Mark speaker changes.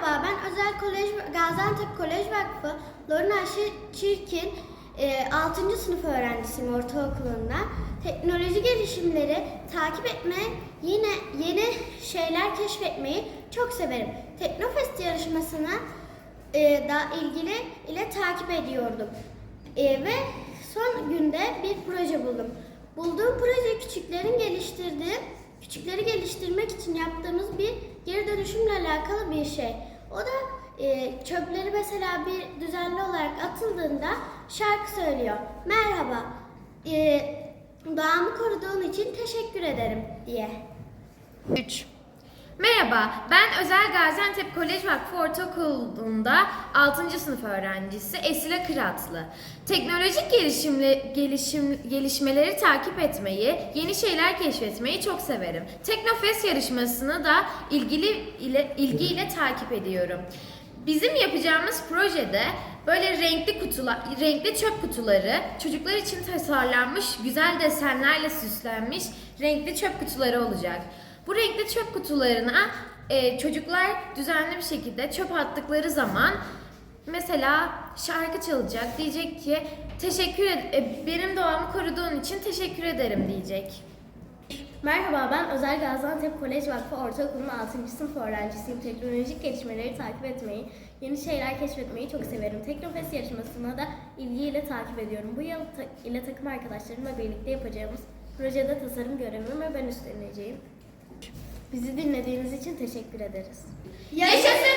Speaker 1: Merhaba, ben Özel Kolej Gaziantep Kolej Vakfı Lorna Çirkin e, 6. sınıf öğrencisiyim ortaokulunda. Teknoloji gelişimleri takip etmeyi, yine yeni şeyler keşfetmeyi çok severim. Teknofest yarışmasına e, da ilgili ile takip ediyordum. E, ve son günde bir proje buldum. Bulduğum proje küçüklerin geliştirdiği, küçükleri geliştirmek için dönüşümle alakalı bir şey. O da e, çöpleri mesela bir düzenli olarak atıldığında şarkı söylüyor. Merhaba, e, doğamı koruduğun için teşekkür ederim diye.
Speaker 2: 3. Merhaba, ben Özel Gaziantep Kolej Vakfı Ortaokulu'nda 6. sınıf öğrencisi Esile Kıratlı. Teknolojik gelişimle, gelişim, gelişmeleri takip etmeyi, yeni şeyler keşfetmeyi çok severim. Teknofest yarışmasını da ilgili ile, ilgiyle takip ediyorum. Bizim yapacağımız projede böyle renkli kutular, renkli çöp kutuları, çocuklar için tasarlanmış güzel desenlerle süslenmiş renkli çöp kutuları olacak. Bu renkli çöp kutularına e, çocuklar düzenli bir şekilde çöp attıkları zaman mesela şarkı çalacak. Diyecek ki teşekkür ed- e, benim doğamı koruduğun için teşekkür ederim diyecek.
Speaker 3: Merhaba ben Özel Gaziantep Kolej Vakfı Ortaokulu'nun 6. sınıf öğrencisiyim. Teknolojik gelişmeleri takip etmeyi, yeni şeyler keşfetmeyi çok severim. Teknofest yarışmasına da ilgiyle takip ediyorum. Bu yıl ta- ile takım arkadaşlarımla birlikte yapacağımız projede tasarım görevimi ben üstleneceğim. Bizi dinlediğiniz için teşekkür ederiz.
Speaker 1: Yaşasın